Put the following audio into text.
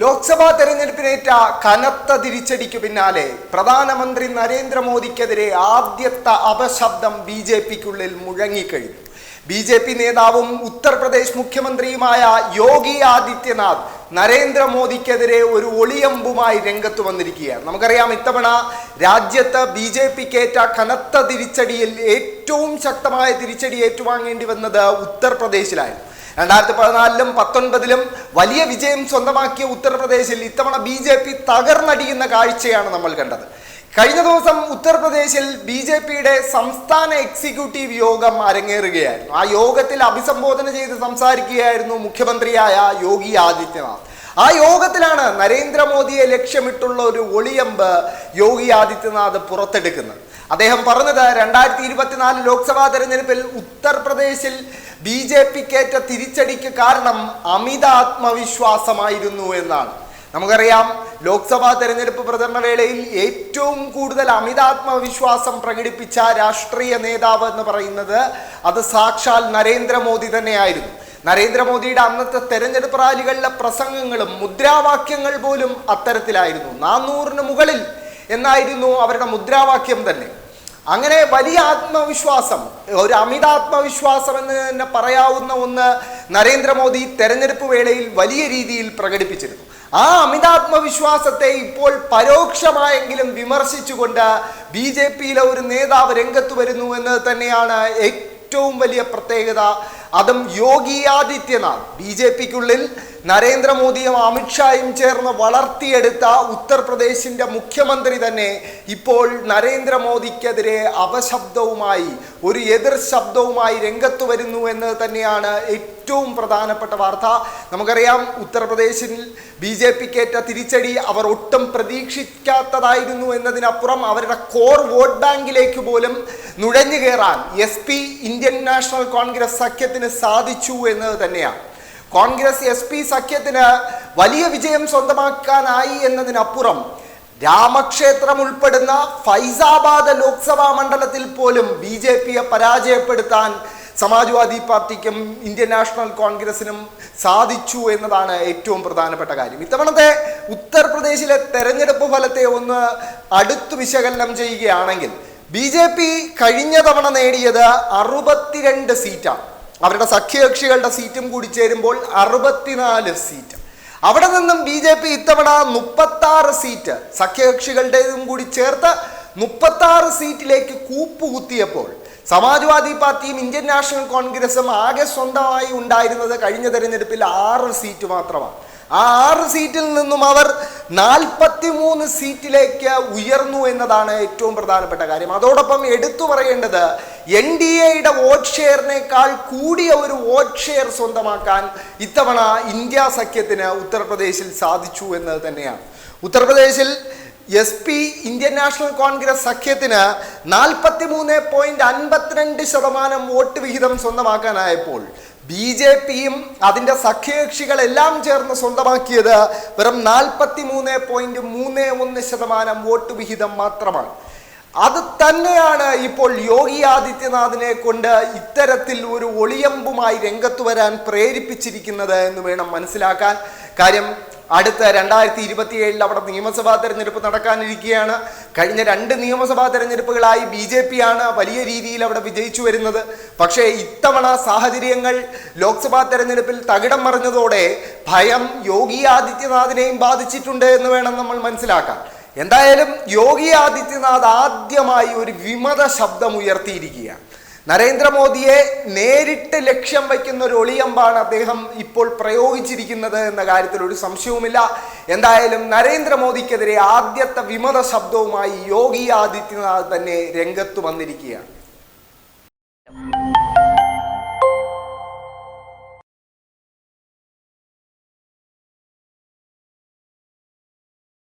ലോക്സഭാ തെരഞ്ഞെടുപ്പിനേറ്റ കനത്ത തിരിച്ചടിക്ക് പിന്നാലെ പ്രധാനമന്ത്രി നരേന്ദ്രമോദിക്കെതിരെ ആദ്യത്തെ അപശബ്ദം ബി ജെ പിക്കുള്ളിൽ മുഴങ്ങിക്കഴിഞ്ഞു. ബി ജെ പി നേതാവും ഉത്തർപ്രദേശ് മുഖ്യമന്ത്രിയുമായ യോഗി ആദിത്യനാഥ് നരേന്ദ്രമോദിക്കെതിരെ ഒരു ഒളിയമ്പുമായി രംഗത്ത് വന്നിരിക്കുകയാണ്. നമുക്കറിയാം ഇത്തവണ രാജ്യത്ത് ബി ജെ പിക്കേറ്റ കനത്ത തിരിച്ചടിയിൽ ഏറ്റവും ശക്തമായ തിരിച്ചടി ഏറ്റുവാങ്ങേണ്ടി വന്നത് ഉത്തർപ്രദേശിലായിരുന്നു. രണ്ടായിരത്തി പതിനാലിലും പത്തൊൻപതിലും വലിയ വിജയം സ്വന്തമാക്കിയ ഉത്തർപ്രദേശിൽ ഇത്തവണ ബി ജെ പി തകർന്നടിയുന്ന കാഴ്ചയാണ് നമ്മൾ കണ്ടത്. കഴിഞ്ഞ ദിവസം ഉത്തർപ്രദേശിൽ ബി ജെ പിയുടെ സംസ്ഥാന എക്സിക്യൂട്ടീവ് യോഗം അരങ്ങേറുകയായിരുന്നു. ആ യോഗത്തിൽ അഭിസംബോധന ചെയ്ത് സംസാരിക്കുകയായിരുന്നു മുഖ്യമന്ത്രിയായ യോഗി ആദിത്യനാഥ്. ആ യോഗത്തിലാണ് നരേന്ദ്രമോദിയെ ലക്ഷ്യമിട്ടുള്ള ഒരു ഒളിയമ്പ് യോഗി ആദിത്യനാഥ് പുറത്തെടുക്കുന്നത്. അദ്ദേഹം പറഞ്ഞത് രണ്ടായിരത്തി ഇരുപത്തിനാല് ലോക്സഭാ തെരഞ്ഞെടുപ്പിൽ ഉത്തർപ്രദേശിൽ ബി ജെ പിക്കേറ്റ തിരിച്ചടിക്ക് കാരണം അമിത ആത്മവിശ്വാസമായിരുന്നു എന്നാണ്. നമുക്കറിയാം ലോക്സഭാ തെരഞ്ഞെടുപ്പ് പ്രചരണ വേളയിൽ ഏറ്റവും കൂടുതൽ അമിതാത്മവിശ്വാസം പ്രകടിപ്പിച്ച രാഷ്ട്രീയ നേതാവ് എന്ന് പറയുന്നത് അത് സാക്ഷാൽ നരേന്ദ്രമോദി തന്നെയായിരുന്നു. നരേന്ദ്രമോദിയുടെ അന്നത്തെ തെരഞ്ഞെടുപ്പ് റാലികളിലെ പ്രസംഗങ്ങളും മുദ്രാവാക്യങ്ങൾ പോലും അത്തരത്തിലായിരുന്നു. നാനൂറിന് മുകളിൽ എന്നായിരുന്നു അവരുടെ മുദ്രാവാക്യം തന്നെ. അങ്ങനെ വലിയ ആത്മവിശ്വാസം ഒരു അമിതാത്മവിശ്വാസം എന്ന് തന്നെ പറയാവുന്ന ഒന്ന് നരേന്ദ്രമോദി തെരഞ്ഞെടുപ്പ് വേളയിൽ വലിയ രീതിയിൽ പ്രകടിപ്പിച്ചിരുന്നു. ആ അമിതാത്മവിശ്വാസത്തെ ഇപ്പോൾ പരോക്ഷമായെങ്കിലും വിമർശിച്ചുകൊണ്ട് ബി ജെ പിയിലെ ഒരു നേതാവ് രംഗത്ത് വരുന്നു എന്ന് തന്നെയാണ് ഏറ്റവും വലിയ പ്രത്യേകത. അതും യോഗി ആദിത്യനാഥ് ബി ജെ പിക്കുള്ളിൽ നരേന്ദ്രമോദിയും അമിത്ഷായും ചേർന്ന് വളർത്തിയെടുത്ത ഉത്തർപ്രദേശിന്റെ മുഖ്യമന്ത്രി തന്നെ ഇപ്പോൾ നരേന്ദ്രമോദിക്കെതിരെ അപശബ്ദവുമായി ഒരു എതിർ ശബ്ദവുമായി രംഗത്ത് വരുന്നു എന്ന് തന്നെയാണ് ഏറ്റവും പ്രധാനപ്പെട്ട വാർത്ത. നമുക്കറിയാം ഉത്തർപ്രദേശിൽ ബി ജെ പിക്കേറ്റ തിരിച്ചടി അവർ ഒട്ടും പ്രതീക്ഷിക്കാത്തതായിരുന്നു എന്നതിനപ്പുറം അവരുടെ കോർ വോട്ട് ബാങ്കിലേക്ക് പോലും നുഴഞ്ഞു കയറാൻ എസ് ഇന്ത്യൻ നാഷണൽ കോൺഗ്രസ് സഖ്യത്തിന് സാധിച്ചു എന്നത് തന്നെയാണ്. കോൺഗ്രസ് എസ് പി സഖ്യത്തിന് വലിയ വിജയം സ്വന്തമാക്കാനായി എന്നതിനപ്പുറം രാമക്ഷേത്രം ഉൾപ്പെടുന്ന ഫൈസാബാദ് ലോക്സഭാ മണ്ഡലത്തിൽ പോലും ബി ജെ പിയെ പരാജയപ്പെടുത്താൻ സമാജ്വാദി പാർട്ടിക്കും ഇന്ത്യൻ നാഷണൽ കോൺഗ്രസിനും സാധിച്ചു എന്നതാണ് ഏറ്റവും പ്രധാനപ്പെട്ട കാര്യം. ഇത്തവണത്തെ ഉത്തർപ്രദേശിലെ തെരഞ്ഞെടുപ്പ് ഫലത്തെ ഒന്ന് അടുത്ത് വിശകലനം ചെയ്യുകയാണെങ്കിൽ ബി ജെ പി കഴിഞ്ഞ തവണ നേടിയത് അറുപത്തിരണ്ട് സീറ്റാണ്. അവരുടെ സഖ്യകക്ഷികളുടെ സീറ്റും കൂടി ചേരുമ്പോൾ അറുപത്തിനാല് സീറ്റ്. അവിടെ നിന്നും ബി ജെ പി ഇത്തവണ മുപ്പത്താറ് സീറ്റ് സഖ്യകക്ഷികളുടേതും കൂടി ചേർത്ത് മുപ്പത്താറ് സീറ്റിലേക്ക് കൂപ്പുകുത്തിയപ്പോൾ സമാജ്വാദി പാർട്ടിയും ഇന്ത്യൻ നാഷണൽ കോൺഗ്രസും ആകെ സ്വന്തമായി ഉണ്ടായിരുന്നത് കഴിഞ്ഞ തെരഞ്ഞെടുപ്പിൽ ആറ് സീറ്റ് മാത്രമാണ്. ആ ആറ് സീറ്റിൽ നിന്നും അവർ നാൽപ്പത്തി മൂന്ന് സീറ്റിലേക്ക് ഉയർന്നു എന്നതാണ് ഏറ്റവും പ്രധാനപ്പെട്ട കാര്യം. അതോടൊപ്പം എടുത്തു പറയേണ്ടത് എൻ ഡി എയുടെ വോട്ട് ഷെയറിനേക്കാൾ കൂടിയ ഒരു വോട്ട് ഷെയർ സ്വന്തമാക്കാൻ ഇത്തവണ ഇന്ത്യ സഖ്യത്തിന് ഉത്തർപ്രദേശിൽ സാധിച്ചു എന്നത് തന്നെയാണ്. ഉത്തർപ്രദേശിൽ S P Indian National Congress സഖ്യത്തിന് നാൽപ്പത്തി മൂന്ന് പോയിന്റ് അൻപത്തിരണ്ട് ശതമാനം വോട്ട് വിഹിതം സ്വന്തമാക്കാനായപ്പോൾ ബി ജെ പിയും അതിന്റെ സഖ്യകക്ഷികളെല്ലാം ചേർന്ന് സ്വന്തമാക്കിയത് വെറും നാൽപ്പത്തി മൂന്ന് പോയിന്റ് മൂന്ന് ഒന്ന് ശതമാനം വോട്ട് വിഹിതം മാത്രമാണ്. അത് തന്നെയാണ് ഇപ്പോൾ യോഗി ആദിത്യനാഥിനെ കൊണ്ട് ഇത്തരത്തിൽ ഒരു ഒളിയമ്പുമായി രംഗത്ത് വരാൻ പ്രേരിപ്പിച്ചിരിക്കുന്നത് എന്ന് വേണം മനസ്സിലാക്കാൻ. കാര്യം അടുത്ത രണ്ടായിരത്തി ഇരുപത്തിയേഴിൽ അവിടെ നിയമസഭാ തെരഞ്ഞെടുപ്പ് നടക്കാനിരിക്കുകയാണ്. കഴിഞ്ഞ രണ്ട് നിയമസഭാ തെരഞ്ഞെടുപ്പുകളായി ബി ജെ പി ആണ് വലിയ രീതിയിൽ അവിടെ വിജയിച്ചു വരുന്നത്. പക്ഷേ ഇത്തവണ സാഹചര്യങ്ങൾ ലോക്സഭാ തെരഞ്ഞെടുപ്പിൽ തകിടം മറിഞ്ഞതോടെ ഭയം യോഗി ആദിത്യനാഥിനെയും ബാധിച്ചിട്ടുണ്ട് എന്ന് വേണം നമ്മൾ മനസ്സിലാക്കാൻ. എന്തായാലും യോഗി ആദിത്യനാഥ് ആദ്യമായി ഒരു വിമത ശബ്ദം ഉയർത്തിയിരിക്കുകയാണ്. നരേന്ദ്രമോദിയെ നേരിട്ട് ലക്ഷ്യം വയ്ക്കുന്ന ഒരു ഒളിയമ്പാണ് അദ്ദേഹം ഇപ്പോൾ പ്രയോഗിച്ചിരിക്കുന്നത് എന്ന കാര്യത്തിൽ ഒരു സംശയവുമില്ല. എന്തായാലും നരേന്ദ്രമോദിക്കെതിരെ ആദ്യത്തെ വിമത ശബ്ദവുമായി യോഗി ആദിത്യനാഥ് തന്നെ രംഗത്ത് വന്നിരിക്കുകയാണ്.